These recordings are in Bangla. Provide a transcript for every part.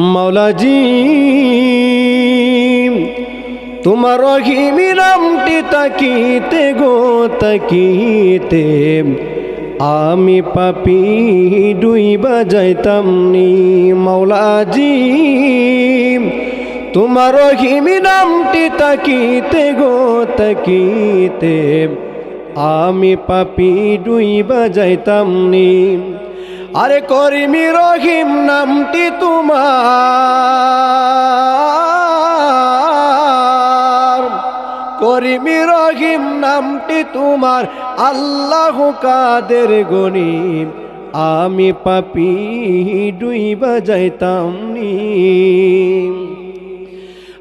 মাওলাজি, তোমার রহিমি তাকিতে গো, তাকিতে। আমি পাপি ডুইবা যাইতাম নি, মাওলাজি। তোমার রহিমি তাকিতে গো, তাকিতে। আমি পাপি ডুইবা যাইতাম নি। আরে করিমি রহিম নামটি তোমার। করিমি রহিম নামটি তোমার, আল্লাহ কাদের গণিম আমি পাপি ডুইবা যাইতাম নি।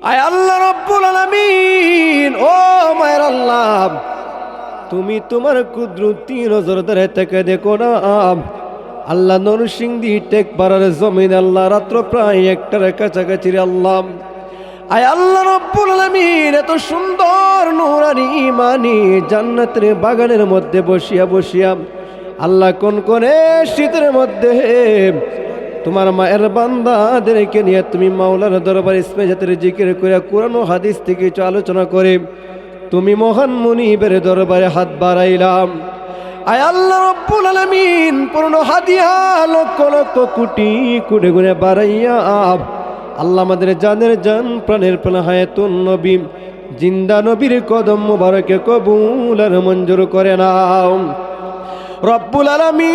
আয় আল্লাহ রব্বুল আলামিন, ও মায়ের আল্লাহ। তুমি তোমার কুদরতি নজর ধরে থেকে দেখো না। আল্লাহ নরসিংদি টেক পাড়ার জমিন, আল্লাহ রাত্র প্রায় একটার কাছাকাছি আল্লাহ। আয় আল্লাহ রব্বুল আলামিন, এত সুন্দর নুরানি ইমানি জান্নাতের বাগানের মধ্যে বসিয়া বসিয়া। আল্লাহ কোন কোনে শীতের মধ্যে তোমার মায়ের বান্দাদেরকে নিয়ে তুমি মাওলার দরবার ইসমে জাতের জিকির করে কোরআন হাদিস থেকে কিছু আলোচনা করে, তুমি মহান মুনিবের দরবারে হাত বাড়াইলাম। আল্লাহ কুড়ে আল্লাহ জানের জান, প্রাণের প্রাণ জিন্দা নবীর কদম কবুল আর মঞ্জুর করে নাও। রব্বুল আলামিন,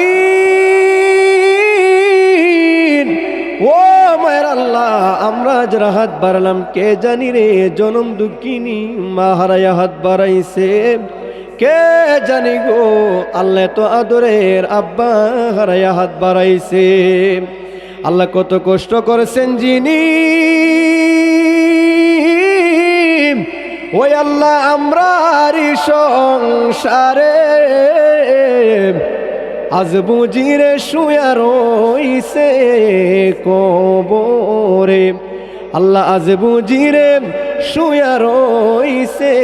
ও মায়ের আল্লাহ, আমরা যারা হাত বাড়ালাম, কে জানি রে জনম দুঃখিনী মা হারাইয়া হাত বাড়াইছে। কে জানি গো, আল্লাহ তো আদরের আব্বা হারাইয়া হাত বাড়াইছে। আল্লাহ কত কষ্ট করেছেন যিনি। ওই আল্লাহ আমরা সংসারে। আজ বুঝিরে শুয়া রইছে কবরে। আল্লাহ আজ বুঝিরে শুয়া রইছে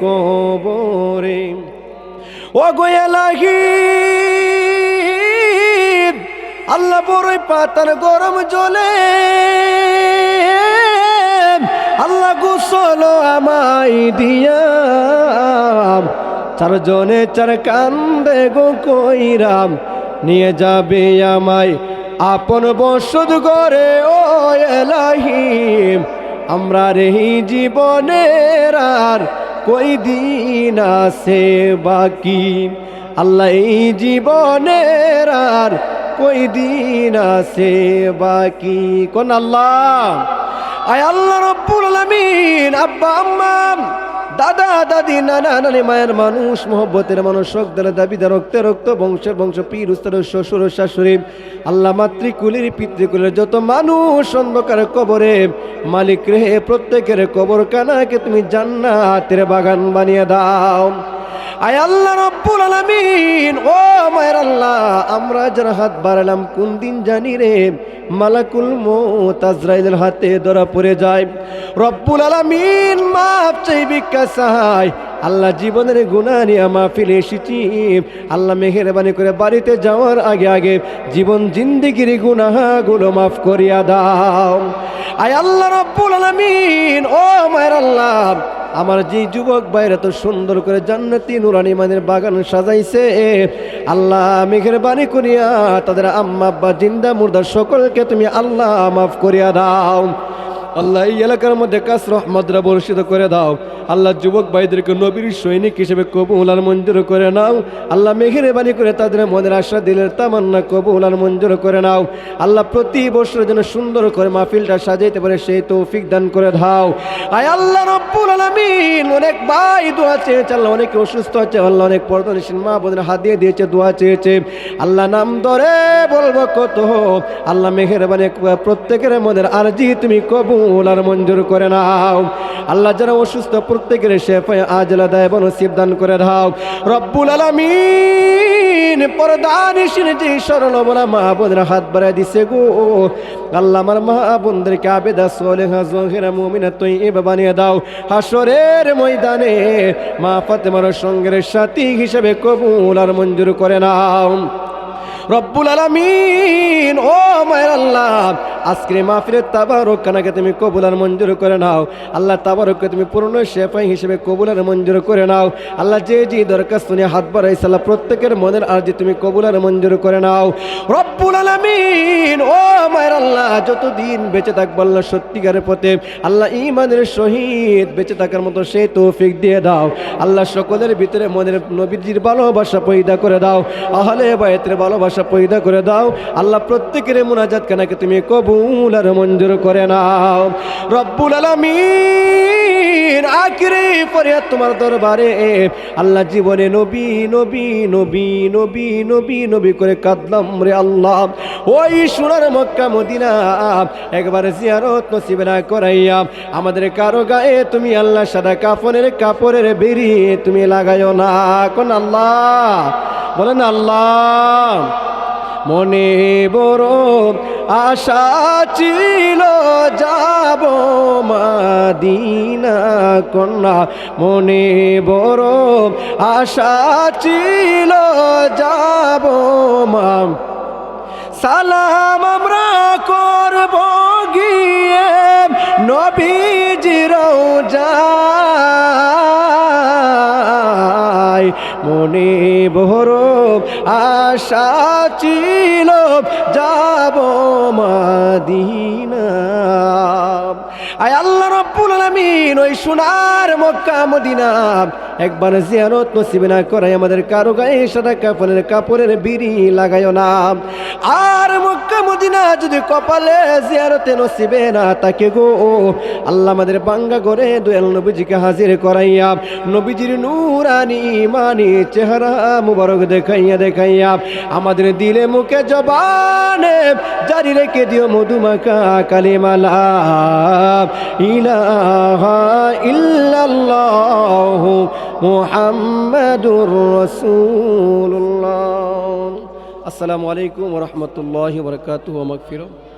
কবরে। ও আল্লাহ বড়ই পাতার গরম জলে। আল্লাহ গুসল আমায় দিয়া। চারজনে চার কান্দে গো কইরাম, নিয়ে যাবে আমায় আপন বসত করে ও এলাহিম আমরা রেহি জীবনের আর কই দিন আছে বাকি? আল্লাহ এই জীবনের আর কই দিন আছে বাকি? কোন আল্লাহ? আয় আল্লাহ রব্বুল আলামিন, আব্বা, আম্মা। দাদা, দাদি, নানা, নানি, মায়ের মানুষ, মোহব্বতের মানুষ শোকদার দাবিদা রক্তে রক্ত, বংশের বংশ, পীর উস্তর শ্বশুর, শাশুড়ি। আল্লাহ মাতৃকুলের, পিতৃকুলের যত মানুষ অন্ধকার কবরে, মালিক রে, প্রত্যেকের কবর কানাকে তুমি জান্নাতের বাগান বানিয়ে দাও। আয় আল্লাহ রব্বুল আলামিন আমরা যারা হাত বাড়ালাম, কোন দিন জানি রে? মালাকুল মৌত আজরাইলের হাতে ধরা পড়ে যায়। রব্বুল আলামিন মাপ চাই ভিক্ষা আল্লাহ জীবনের গুণা নিয়ে মাহফিলে এসেছি। আল্লাহ মেহেরবানি করে বাড়িতে যাওয়ার আগে আগে জীবন জিন্দিগির গুনাহগুলো মাফ করিয়া দাও। আয় আল্লাহ রব্বুল আলামিন, ও মায়ের আল্লাহ, আমার যে যুবক ভাইরা তো সুন্দর করে জান্নাতি নুরানি মানের বাগান সাজাইছে। আল্লাহ মেঘের বাণী করিয়া তাদের আম্মা, আব্বা, জিন্দা, মুর্দা সকলকে তুমি আল্লাহ মাফ করিয়া দাও। আল্লাহ এই এলাকার মধ্যে কাজ রহমদরা বর্ষিত করে দাও। আল্লাহ যুবক ভাইদেরকে নবীর সৈনিক হিসেবে কবুল আর মঞ্জুর করে নাও। আল্লাহ মেঘের বাণী করে তাদের মনের আশা, দিলের তামান্না কবুল আর মঞ্জুর করে নাও। আল্লাহ প্রতি বছর যেন সুন্দর করে মাহফিলটা সাজাইতে পারে, সেই তৌফিক দান করে দাও। আয় আল্লাহ রব্বুল আলামিন, অনেক ভাই দোয়া চেয়েছে, আল্লাহ অনেকে অসুস্থ আছে, আল্লাহ অনেক পর্দনশীল মা বোনের হাত দিয়ে দিয়েছে, দোয়া চেয়েছে। আল্লাহ নাম ধরে বলব কত আল্লাহ মেঘের বাণী প্রত্যেকের মনের আরজি তুমি কবুল আর মঞ্জুর করে নাও। আল্লাহ যারা অসুস্থ প্রত্যেকের শেফায় আজলা দেয় বনসিব দান করে দাও। রব্বুল আলামিন পরদানিসিন যে সরল বলা মা বোনের হাত বাড়ায় দিছে গো। আল্লাহ আমার মা বোনদেরকে আবেদা সোলেহা, জোহেরা মুমিনা তুই এবার বানিয়ে দাও। হাসরের ময়দানে মা ফাতেমার সঙ্গের সাথী হিসেবে কবুল আর মঞ্জুর করে নাও। রব্বুল আলামিন, ও মায়ের আল্লাহ আজকের মাহফিলের তাবারক কানাকে তুমি কবুলার মঞ্জুর করে নাও। আল্লাহ তাবারককে তুমি পূর্ণ শেফাই হিসেবে কবুলার মঞ্জুর করে নাও। আল্লাহ যে যে দরকার শুনে হাত বাড়াইছে, আল্লাহ প্রত্যেকের মনের আর্জি তুমি কবুলার মঞ্জুর করে নাও। রব্বুল আলামিন, ও মায়ের আল্লাহ, যতদিন বেঁচে থাকব, আল্লাহ সত্যিকারের পথে আল্লাহ ইমানের শহীদ বেঁচে থাকার মতো সেই তৌফিক দিয়ে দাও। আল্লাহ সকলের ভিতরে মনের নবীজির ভালোবাসা পয়দা করে দাও। আহলে বায়তের ভালোবাসা পয়দা করে দাও। আল্লাহ প্রত্যেকের মুনাজাত কানাকে তুমি কবুল আর মঞ্জুর করে নাও। রব্বুল আলামিন আখিরি ফরিয়াদ তোমার দরবারে। আল্লাহ জীবনে নবী নবী নবী নবী নবী নবী করে কাঁদলাম রে আল্লাহ। ওই সোনার মক্কা মদিনা একবার জিয়ারত নসিবে না করাইয়া আমাদের কারও গায়ে তুমি আল্লাহ সাদা কাফনের কাপড়ের বেরি তুমি লাগাইও না। কোন আল্লাহ? বলেন আল্লাহ। মনে বড় আশা ছিল যাব মাদিনা কন্যা, মনে বড় আশা ছিল যাব মা সালাম আমরা করব গিয়ে নবীজির যায় মনে বড় আশা ছিল যাব মাদিনা। আয় আল্লাহ রব্বুল আলামিন ওই সোনার মক্কা মদিনা। একবার জিয়ারত নসিবে না করাই আমাদের কারও গায়ে সাদা কাপড়ের কাপড়ের বিড়ি লাগাইও না। আর মক্কা, মদিনা যদি কপালে জিয়ারতে নসিবে না তাকে গো, আল্লাহ আমাদের বাঙ্গা করে দয়াল নবীজিকে হাজির করাইয়া, নবীজির নূরানি মানি চেহারা মুবারক দেখাইয়া দেখাইয়া আমাদের দিলে মুখে জবানে জারি রেখে দিও মধুমাকা কালিমালা। ইলাহা ইল্লাল্লাহ মুহাম্মাদুর রাসূলুল্লাহ। আসসালামু আলাইকুম রাহমাতুল্লাহি ওয়া বারাকাতুহু ওয়া মাগফিরাহ।